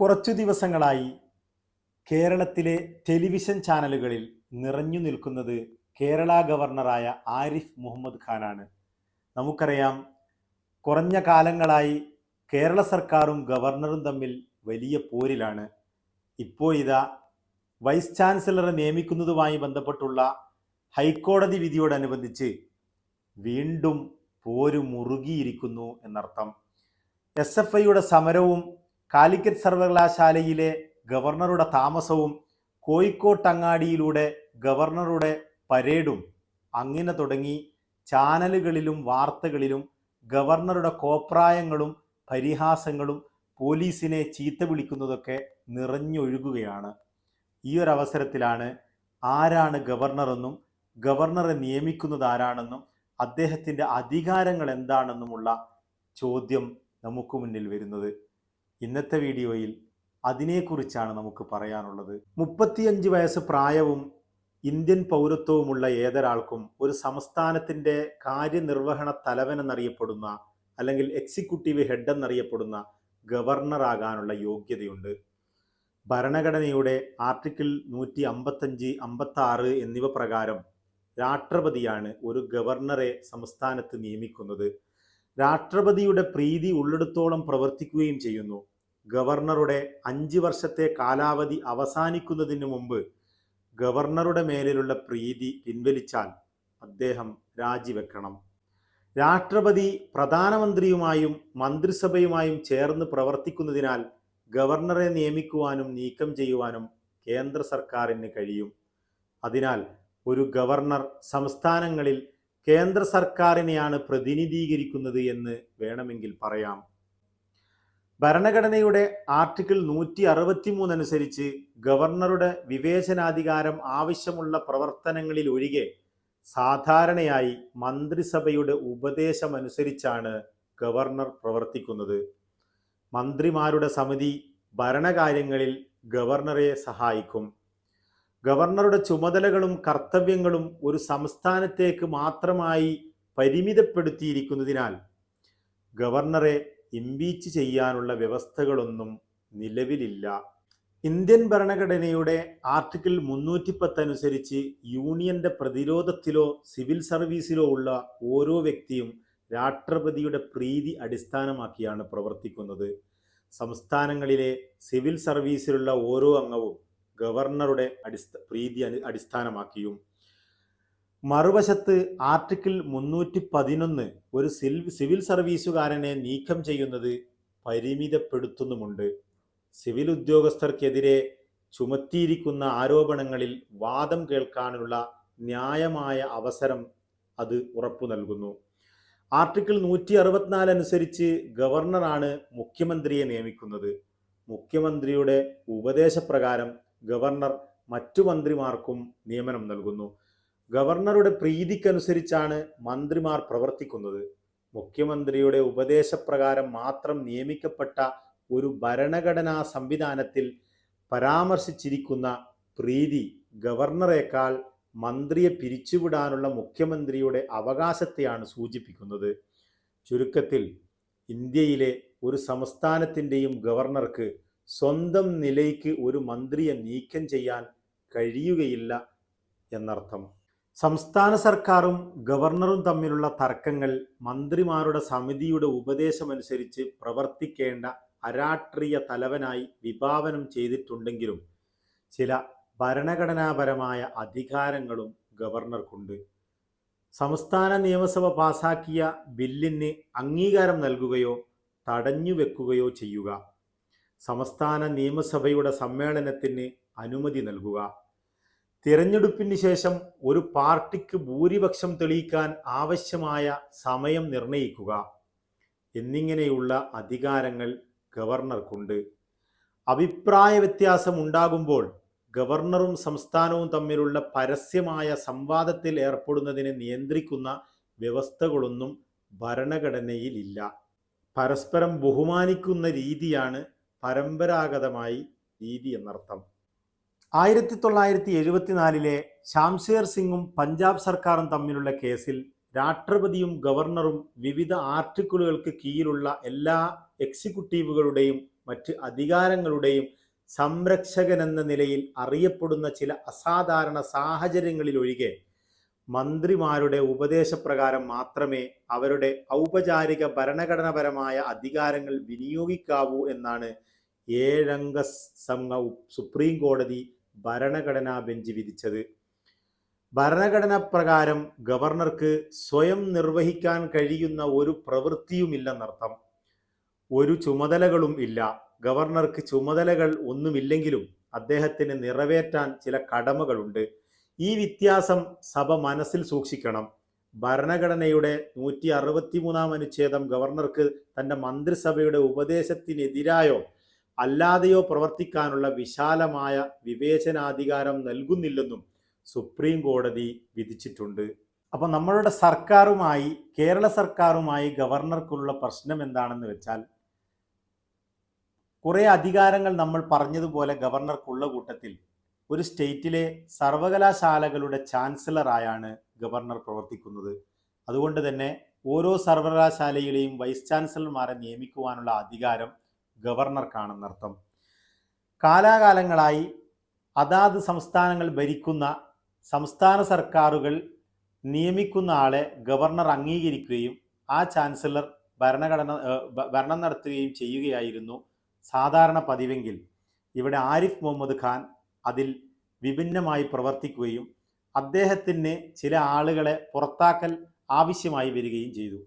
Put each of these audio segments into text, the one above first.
കുറച്ചു ദിവസങ്ങളായി കേരളത്തിലെ ടെലിവിഷൻ ചാനലുകളിൽ നിറഞ്ഞു നിൽക്കുന്നത് കേരള ഗവർണറായ ആരിഫ് മുഹമ്മദ് ഖാനാണ്. നമുക്കറിയാം കുറഞ്ഞ കാലങ്ങളായി കേരള സർക്കാരും ഗവർണറും തമ്മിൽ വലിയ പോരിലാണ്. ഇപ്പോൾ ഇതാ വൈസ് ചാൻസലറെ നിയമിക്കുന്നതുമായി ബന്ധപ്പെട്ടുള്ള ഹൈക്കോടതി വിധിയോടനുബന്ധിച്ച് വീണ്ടും പോര് മുറുകിയിരിക്കുന്നു എന്നർത്ഥം. എസ് എഫ് ഐയുടെ സമരവും കാലിക്കറ്റ് സർവകലാശാലയിലെ ഗവർണറുടെ താമസവും കോഴിക്കോട്ട് അങ്ങാടിയിലൂടെ ഗവർണറുടെ പരേഡും അങ്ങനെ തുടങ്ങി ചാനലുകളിലും വാർത്തകളിലും ഗവർണറുടെ കോപ്രായങ്ങളും പരിഹാസങ്ങളും പോലീസിനെ ചീത്ത വിളിക്കുന്നതൊക്കെ നിറഞ്ഞൊഴുകുകയാണ്. ഈ ഒരു അവസരത്തിലാണ് ആരാണ് ഗവർണറെന്നും ഗവർണറെ നിയമിക്കുന്നത് ആരാണെന്നും അദ്ദേഹത്തിന്റെ അധികാരങ്ങൾ എന്താണെന്നുമുള്ള ചോദ്യം നമുക്ക് മുന്നിൽ വരുന്നത്. ഇന്നത്തെ വീഡിയോയിൽ അതിനെക്കുറിച്ചാണ് നമുക്ക് പറയാനുള്ളത്. മുപ്പത്തിയഞ്ച് വയസ്സ് പ്രായവും ഇന്ത്യൻ പൗരത്വവുമുള്ള ഏതൊരാൾക്കും ഒരു സംസ്ഥാനത്തിന്റെ കാര്യനിർവഹണ തലവൻ എന്നറിയപ്പെടുന്ന അല്ലെങ്കിൽ എക്സിക്യൂട്ടീവ് ഹെഡ് എന്നറിയപ്പെടുന്ന ഗവർണറാകാനുള്ള യോഗ്യതയുണ്ട്. ഭരണഘടനയുടെ ആർട്ടിക്കിൾ നൂറ്റി അമ്പത്തഞ്ച് അമ്പത്തി ആറ് എന്നിവ പ്രകാരം രാഷ്ട്രപതിയാണ് ഒരു ഗവർണറെ സംസ്ഥാനത്ത് നിയമിക്കുന്നത്. രാഷ്ട്രപതിയുടെ പ്രീതി ഉള്ളിടത്തോളം പ്രവർത്തിക്കുകയും ചെയ്യുന്നു. ഗവർണറുടെ അഞ്ച് വർഷത്തെ കാലാവധി അവസാനിക്കുന്നതിന് മുമ്പ് ഗവർണറുടെ മേലിലുള്ള പ്രീതി പിൻവലിച്ചാൽ അദ്ദേഹം രാജിവെക്കണം. രാഷ്ട്രപതി പ്രധാനമന്ത്രിയുമായും മന്ത്രിസഭയുമായും ചേർന്ന് പ്രവർത്തിക്കുന്നതിനാൽ ഗവർണറെ നിയമിക്കുവാനും നീക്കം ചെയ്യുവാനും കേന്ദ്ര സർക്കാരിന് കഴിയും. അതിനാൽ ഒരു ഗവർണർ സംസ്ഥാനങ്ങളിൽ കേന്ദ്ര സർക്കാരിനെയാണ് പ്രതിനിധീകരിക്കുന്നത് എന്ന് വേണമെങ്കിൽ പറയാം. ഭരണഘടനയുടെ ആർട്ടിക്കിൾ നൂറ്റി അറുപത്തി അനുസരിച്ച് ഗവർണറുടെ വിവേചനാധികാരം ആവശ്യമുള്ള പ്രവർത്തനങ്ങളിൽ ഒഴികെ സാധാരണയായി മന്ത്രിസഭയുടെ ഉപദേശമനുസരിച്ചാണ് ഗവർണർ പ്രവർത്തിക്കുന്നത്. മന്ത്രിമാരുടെ സമിതി ഭരണകാര്യങ്ങളിൽ ഗവർണറെ സഹായിക്കും. ഗവർണറുടെ ചുമതലകളും കർത്തവ്യങ്ങളും ഒരു സംസ്ഥാനത്തേക്ക് മാത്രമായി പരിമിതപ്പെടുത്തിയിരിക്കുന്നതിനാൽ ഗവർണറെ ഇംപീച്ച് ചെയ്യാനുള്ള വ്യവസ്ഥകളൊന്നും നിലവിലില്ല. ഇന്ത്യൻ ഭരണഘടനയുടെ ആർട്ടിക്കിൾ മുന്നൂറ്റി പത്ത് അനുസരിച്ച് യൂണിയന്റെ പ്രതിരോധത്തിലോ സിവിൽ സർവീസിലോ ഉള്ള ഓരോ വ്യക്തിയും രാഷ്ട്രപതിയുടെ പ്രീതി അടിസ്ഥാനമാക്കിയാണ് പ്രവർത്തിക്കുന്നത്. സംസ്ഥാനങ്ങളിലെ സിവിൽ സർവീസിലുള്ള ഓരോ അംഗവും ഗവർണറുടെ അടിസ്ഥ പ്രീതി അടിസ്ഥാനമാക്കിയും. മറുവശത്ത് ആർട്ടിക്കിൾ മുന്നൂറ്റി പതിനൊന്ന് ഒരു സിവിൽ സർവീസുകാരനെ നീക്കം ചെയ്യുന്നത് പരിമിതപ്പെടുത്തുന്നുമുണ്ട്. സിവിൽ ഉദ്യോഗസ്ഥർക്കെതിരെ ചുമത്തിയിരിക്കുന്ന ആരോപണങ്ങളിൽ വാദം കേൾക്കാനുള്ള ന്യായമായ അവസരം അത് ഉറപ്പു നൽകുന്നു. ആർട്ടിക്കിൾ നൂറ്റി അറുപത്തിനാല് അനുസരിച്ച് ഗവർണറാണ് മുഖ്യമന്ത്രിയെ നിയമിക്കുന്നത്. മുഖ്യമന്ത്രിയുടെ ഉപദേശപ്രകാരം ഗവർണർ മറ്റു മന്ത്രിമാർക്കും നിയമനം നൽകുന്നു. ഗവർണറുടെ പ്രീതിക്കനുസരിച്ചാണ് മന്ത്രിമാർ പ്രവർത്തിക്കുന്നത്. മുഖ്യമന്ത്രിയുടെ ഉപദേശപ്രകാരം മാത്രം നിയമിക്കപ്പെട്ട ഒരു ഭരണഘടനാ സംവിധാനത്തിൽ പരാമർശിച്ചിരിക്കുന്ന പ്രീതി ഗവർണറേക്കാൾ മന്ത്രിയെ പിരിച്ചുവിടാനുള്ള മുഖ്യമന്ത്രിയുടെ അവകാശത്തെയാണ് സൂചിപ്പിക്കുന്നത്. ചുരുക്കത്തിൽ ഇന്ത്യയിലെ ഒരു സംസ്ഥാനത്തിന്റെയും ഗവർണർക്ക് സ്വന്തം നിലയ്ക്ക് ഒരു മന്ത്രിയെ നീക്കം ചെയ്യാൻ കഴിയുകയില്ല എന്നർത്ഥം. സംസ്ഥാന സർക്കാരും ഗവർണറും തമ്മിലുള്ള തർക്കങ്ങൾ മന്ത്രിമാരുടെ സമിതിയുടെ ഉപദേശമനുസരിച്ച് പ്രവർത്തിക്കേണ്ട അരാഷ്ട്രീയ തലവനായി വിഭാവനം ചെയ്തിട്ടുണ്ടെങ്കിലും ചില ഭരണഘടനാപരമായ അധികാരങ്ങളും ഗവർണർക്കുണ്ട്. സംസ്ഥാന നിയമസഭ പാസാക്കിയ ബില്ലിന് അംഗീകാരം നൽകുകയോ തടഞ്ഞു വെക്കുകയോ ചെയ്യുക. സംസ്ഥാന നിയമസഭയുടെ സമ്മേളനത്തിന് അനുമതി നൽകുക. തിരഞ്ഞെടുപ്പിന് ശേഷം ഒരു പാർട്ടിക്ക് ഭൂരിപക്ഷം തെളിയിക്കാൻ ആവശ്യമായ സമയം നിർണയിക്കുക. എന്നിങ്ങനെയുള്ള അധികാരങ്ങൾ ഗവർണർക്കുണ്ട്. അഭിപ്രായ വ്യത്യാസം ഉണ്ടാകുമ്പോൾ ഗവർണറും സംസ്ഥാനവും തമ്മിലുള്ള പരസ്യമായ സംവാദത്തിൽ ഏർപ്പെടുന്നതിനെ നിയന്ത്രിക്കുന്ന വ്യവസ്ഥകളൊന്നും ഭരണഘടനയിലില്ല പരസ്പരം ബഹുമാനിക്കുന്ന രീതിയാണ് പരമ്പരാഗതമായി രീതി എന്നർത്ഥം. ആയിരത്തി തൊള്ളായിരത്തി എഴുപത്തിനാലിലെ ഷാംഷേർ സിംഗും പഞ്ചാബ് സർക്കാരും തമ്മിലുള്ള കേസിൽ രാഷ്ട്രപതിയും ഗവർണറും വിവിധ ആർട്ടിക്കിളുകൾക്ക് കീഴിലുള്ള എല്ലാ എക്സിക്യൂട്ടീവുകളുടെയും മറ്റ് അധികാരങ്ങളുടെയും സംരക്ഷകനെന്ന നിലയിൽ അറിയപ്പെടുന്ന ചില അസാധാരണ സാഹചര്യങ്ങളിൽ ഒഴികെ മന്ത്രിമാരുടെ ഉപദേശപ്രകാരം മാത്രമേ അവരുടെ ഔപചാരിക ഭരണഘടനാപരമായ അധികാരങ്ങൾ വിനിയോഗിക്കാവൂ എന്നാണ് ഏഴംഗ സംഘ സുപ്രീം കോടതി ഭരണഘടനാ ബെഞ്ച് വിധിച്ചത്. ഭരണഘടന പ്രകാരം ഗവർണർക്ക് സ്വയം നിർവഹിക്കാൻ കഴിയുന്ന ഒരു പ്രവൃത്തിയുമില്ലെന്നർത്ഥം. ഒരു ചുമതലകളും ഇല്ല. ഗവർണർക്ക് ചുമതലകൾ ഒന്നുമില്ലെങ്കിലും അദ്ദേഹത്തിന് നിറവേറ്റാൻ ചില കടമകളുണ്ട്. ഈ വ്യത്യാസം സഭ മനസ്സിൽ സൂക്ഷിക്കണം. ഭരണഘടനയുടെ നൂറ്റി അറുപത്തിമൂന്നാം അനുച്ഛേദം ഗവർണർക്ക് തന്റെ മന്ത്രിസഭയുടെ ഉപദേശത്തിനെതിരായോ അല്ലാതെയോ പ്രവർത്തിക്കാനുള്ള വിശാലമായ വിവേചനാധികാരം നൽകുന്നില്ലെന്നും സുപ്രീം കോടതി വിധിച്ചിട്ടുണ്ട്. അപ്പൊ നമ്മളുടെ സർക്കാരുമായി കേരള സർക്കാരുമായി ഗവർണർക്കുള്ള പ്രശ്നം എന്താണെന്ന് വെച്ചാൽ കുറേ അധികാരങ്ങൾ നമ്മൾ പറഞ്ഞതുപോലെ ഗവർണർക്കുള്ള കൂട്ടത്തിൽ ഒരു സ്റ്റേറ്റിലെ സർവകലാശാലകളുടെ ചാൻസലറായാണ് ഗവർണർ പ്രവർത്തിക്കുന്നത്. അതുകൊണ്ട് തന്നെ ഓരോ സർവകലാശാലയിലെയും വൈസ് ചാൻസലർമാരെ നിയമിക്കുവാനുള്ള അധികാരം ഗവർണർക്കാണെന്നർത്ഥം കാലാകാലങ്ങളായി അതാത് സംസ്ഥാനങ്ങൾ ഭരിക്കുന്ന സംസ്ഥാന സർക്കാരുകൾ നിയമിക്കുന്ന ആളെ ഗവർണർ അംഗീകരിക്കുകയും ആ ചാൻസലർ ഭരണഘടന ഭരണം നടത്തുകയും ചെയ്യുകയായിരുന്നു സാധാരണ പതിവെങ്കിൽ. ഇവിടെ ആരിഫ് മുഹമ്മദ് ഖാൻ അതിൽ വിഭിന്നമായി പ്രവർത്തിക്കുകയും അദ്ദേഹത്തിന് ചില ആളുകളെ പുറത്താക്കൽ ആവശ്യമായി വരികയും ചെയ്തു.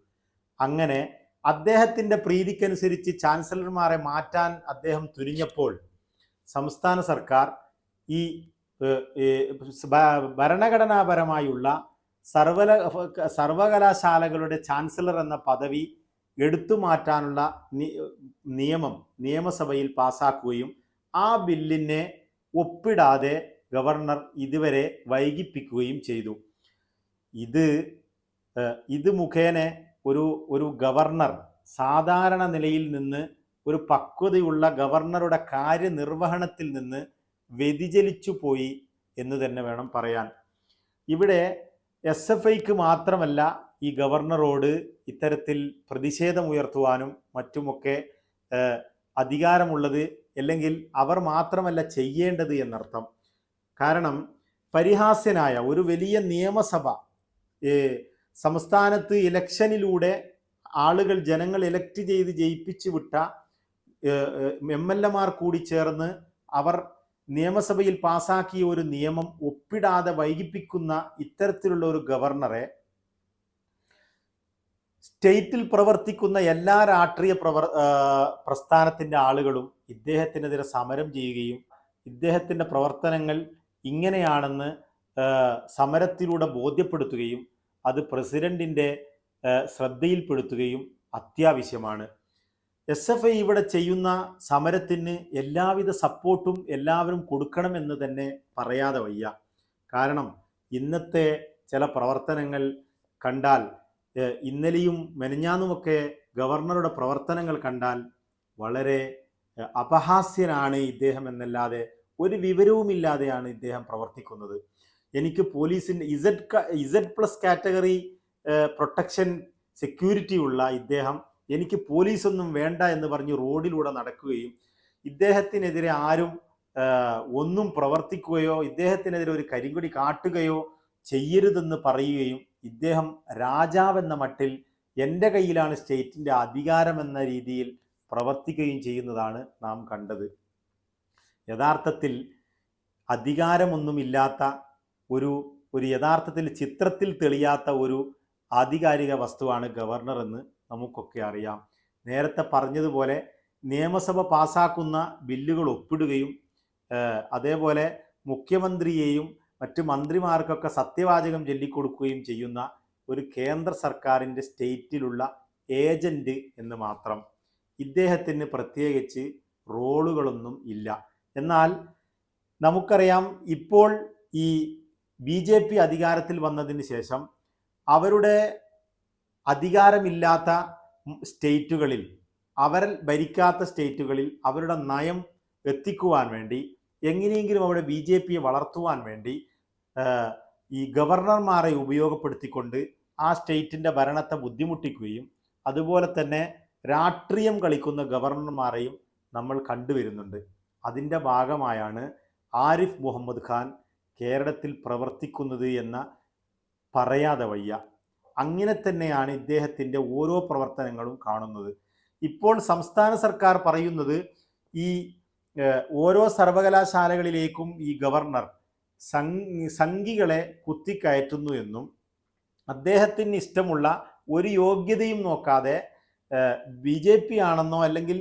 അങ്ങനെ അദ്ദേഹത്തിന്റെ പ്രീതിക്കനുസരിച്ച് ചാൻസലർമാരെ മാറ്റാൻ അദ്ദേഹം തുനിഞ്ഞപ്പോൾ സംസ്ഥാന സർക്കാർ ഈ ഭരണഘടനാപരമായുള്ള സർവല സർവകലാശാലകളുടെ ചാൻസലർ എന്ന പദവി എടുത്തു മാറ്റാനുള്ള നിയമം നിയമസഭയിൽ പാസാക്കുകയും ആ ബില്ലിനെ ഒപ്പിടാതെ ഗവർണർ ഇതുവരെ വൈകിപ്പിക്കുകയും ചെയ്തു. ഇത് ഇത് മുഖേന ഒരു ഒരു ഗവർണർ സാധാരണ നിലയിൽ നിന്ന് ഒരു പക്വതയുള്ള ഗവർണറുടെ കാര്യനിർവഹണത്തിൽ നിന്ന് വ്യതിചലിച്ചു പോയി എന്ന് തന്നെ വേണം പറയാൻ. ഇവിടെ എസ് എഫ് ഐക്ക് മാത്രമല്ല ഈ ഗവർണറോട് ഇത്തരത്തിൽ പ്രതിഷേധമുയർത്തുവാനും മറ്റുമൊക്കെ അധികാരമുള്ളത് അല്ലെങ്കിൽ അവർ മാത്രമല്ല ചെയ്യേണ്ടത് എന്നർത്ഥം. കാരണം പരിഹാസ്യനായ ഒരു വലിയ നിയമസഭ സംസ്ഥാനത്ത് ഇലക്ഷനിലൂടെ ആളുകൾ ജനങ്ങൾ ഇലക്ട് ചെയ്ത് ജയിപ്പിച്ചു വിട്ട എം എൽ എമാർ കൂടി ചേർന്ന് അവർ നിയമസഭയിൽ പാസാക്കിയ ഒരു നിയമം ഒപ്പിടാതെ വൈകിപ്പിക്കുന്ന ഇത്തരത്തിലുള്ള ഒരു ഗവർണറെ സ്റ്റേറ്റിൽ പ്രവർത്തിക്കുന്ന എല്ലാ രാഷ്ട്രീയ പ്രവർ പ്രസ്ഥാനത്തിന്റെ ആളുകളും ഇദ്ദേഹത്തിനെതിരെ സമരം ചെയ്യുകയും ഇദ്ദേഹത്തിന്റെ പ്രവർത്തനങ്ങൾ ഇങ്ങനെയാണെന്ന് സമരത്തിലൂടെ ബോധ്യപ്പെടുത്തുകയും അത് പ്രസിഡന്റിന്റെ ശ്രദ്ധയിൽപ്പെടുത്തുകയും അത്യാവശ്യമാണ്. എസ് എഫ് ഐ ഇവിടെ ചെയ്യുന്ന സമരത്തിന് എല്ലാവിധ സപ്പോർട്ടും എല്ലാവരും കൊടുക്കണമെന്ന് തന്നെ പറയാതെ വയ്യ. കാരണം ഇന്നത്തെ ചില പ്രവർത്തനങ്ങൾ കണ്ടാൽ ഇന്നലെയും മെനഞ്ഞാന്നുമൊക്കെ ഗവർണറുടെ പ്രവർത്തനങ്ങൾ കണ്ടാൽ വളരെ അപഹാസ്യനാണ് ഇദ്ദേഹം എന്നല്ലാതെ ഒരു വിവരവുമില്ലാതെയാണ് ഇദ്ദേഹം പ്രവർത്തിക്കുന്നത്. എനിക്ക് പോലീസിന്റെ Z Z plus category protection security ഉള്ള ഇദ്ദേഹം എനിക്ക് പോലീസൊന്നും വേണ്ട എന്ന് പറഞ്ഞ് റോഡിലൂടെ നടക്കുകയും ഇദ്ദേഹത്തിനെതിരെ ആരും ഒന്നും പ്രവർത്തിക്കുകയോ ഇദ്ദേഹത്തിനെതിരെ ഒരു കരിങ്കൊടി കാട്ടുകയോ ചെയ്യരുതെന്ന് പറയുകയും ഇദ്ദേഹം രാജാവെന്ന മട്ടിൽ എന്റെ കയ്യിലാണ് സ്റ്റേറ്റിന്റെ അധികാരം എന്ന രീതിയിൽ പ്രവർത്തിക്കുകയും ചെയ്യുന്നതാണ് നാം കണ്ടത്. യഥാർത്ഥത്തിൽ അധികാരമൊന്നുമില്ലാത്ത ഒരു ഒരു യഥാർത്ഥത്തിൽ ചിത്രത്തിൽ തെളിയാത്ത ഒരു ആധികാരിക വസ്തുവാണ് ഗവർണർ എന്ന് നമുക്കൊക്കെ അറിയാം. നേരത്തെ പറഞ്ഞതുപോലെ നിയമസഭ പാസാക്കുന്ന ബില്ലുകൾ ഒപ്പിടുകയും അതേപോലെ മുഖ്യമന്ത്രിയെയും മറ്റ് മന്ത്രിമാർക്കൊക്കെ സത്യവാചകം ചൊല്ലിക്കൊടുക്കുകയും ചെയ്യുന്ന ഒരു കേന്ദ്ര സർക്കാരിന്റെ സ്റ്റേറ്റിലുള്ള ഏജന്റ് എന്ന് മാത്രം ഇദ്ദേഹത്തിന് പ്രത്യേകിച്ച് റോളുകളൊന്നും ഇല്ല. എന്നാൽ നമുക്കറിയാം ഇപ്പോൾ ഈ ബി ജെ പി അധികാരത്തിൽ വന്നതിന് ശേഷം അവരുടെ അധികാരമില്ലാത്ത സ്റ്റേറ്റുകളിൽ അവർ ഭരിക്കാത്ത സ്റ്റേറ്റുകളിൽ അവരുടെ നയം എത്തിക്കുവാൻ വേണ്ടി എങ്ങനെയെങ്കിലും അവിടെ ബി ജെ പിയെ വളർത്തുവാൻ വേണ്ടി ഈ ഗവർണർമാരെ ഉപയോഗപ്പെടുത്തിക്കൊണ്ട് ആ സ്റ്റേറ്റിന്റെ ഭരണത്തെ ബുദ്ധിമുട്ടിക്കുകയും അതുപോലെ തന്നെ രാഷ്ട്രീയം കളിക്കുന്ന ഗവർണർമാരെയും നമ്മൾ കണ്ടുവരുന്നുണ്ട് അതിന്റെ ഭാഗമായാണ് ആരിഫ് മുഹമ്മദ് ഖാൻ കേരളത്തിൽ പ്രവർത്തിക്കുന്നത് എന്ന പറയാതെ വയ്യ. അങ്ങനെ തന്നെയാണ് ഇദ്ദേഹത്തിന്റെ ഓരോ പ്രവർത്തനങ്ങളും കാണുന്നത്. ഇപ്പോൾ സംസ്ഥാന സർക്കാർ പറയുന്നത് ഈ ഓരോ സർവകലാശാലകളിലേക്കും ഈ ഗവർണർ സംഘികളെ കുത്തിക്കയറ്റുന്നു എന്നും അദ്ദേഹത്തിന് ഇഷ്ടമുള്ള ഒരു യോഗ്യതയും നോക്കാതെ ബി ജെ പി ആണെന്നോ അല്ലെങ്കിൽ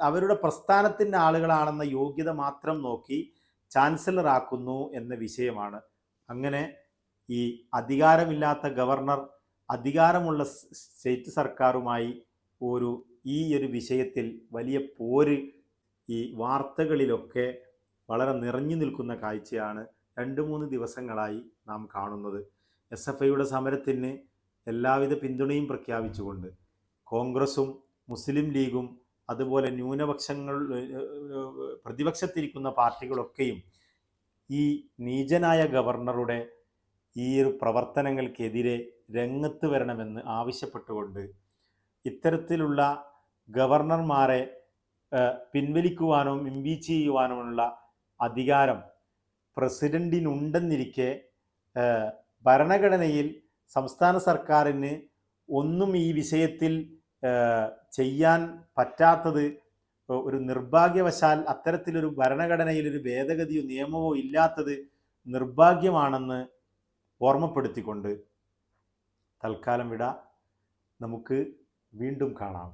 അവരുടെ പ്രസ്ഥാനത്തിന്റെ ആളുകളാണെന്ന യോഗ്യത മാത്രം നോക്കി ചാൻസലർ ആക്കുന്നു എന്ന വിഷയമാണ്. അങ്ങനെ ഈ അധികാരമില്ലാത്ത ഗവർണർ അധികാരമുള്ള സ്റ്റേറ്റ് സർക്കാരുമായി ഒരു ഈ ഒരു വിഷയത്തിൽ വലിയ പോര് ഈ വാർത്തകളിലൊക്കെ വളരെ നിറഞ്ഞു നിൽക്കുന്ന കാഴ്ചയാണ് രണ്ട് മൂന്ന് ദിവസങ്ങളായി നാം കാണുന്നത്. എസ് എഫ് ഐയുടെ സമരത്തിന് എല്ലാവിധ പിന്തുണയും പ്രഖ്യാപിച്ചുകൊണ്ട് കോൺഗ്രസും മുസ്ലിം ലീഗും അതുപോലെ ന്യൂനപക്ഷങ്ങൾ പ്രതിപക്ഷത്തിരിക്കുന്ന പാർട്ടികളൊക്കെയും ഈ നീചനായ ഗവർണറുടെ ഈ ഒരു പ്രവർത്തനങ്ങൾക്കെതിരെ രംഗത്ത് വരണമെന്ന് ആവശ്യപ്പെട്ടുകൊണ്ട് ഇത്തരത്തിലുള്ള ഗവർണർമാരെ പിൻവലിക്കുവാനും ഇംപീച്ച് ചെയ്യുവാനുമുള്ള അധികാരം പ്രസിഡന്റിനുണ്ടെന്നിരിക്കെ ഏഹ്, ഭരണഘടനയിൽ സംസ്ഥാന സർക്കാരിന് ഒന്നും ഈ വിഷയത്തിൽ ചെയ്യാൻ പറ്റാത്തത് ഒരു നിർഭാഗ്യവശാൽ അത്തരത്തിലൊരു ഭരണഘടനയിൽ ഒരു ഭേദഗതിയോ നിയമമോ ഇല്ലാത്തത് നിർഭാഗ്യമാണെന്ന് ഓർമ്മപ്പെടുത്തിക്കൊണ്ട് തൽക്കാലം വിട. നമുക്ക് വീണ്ടും കാണാം.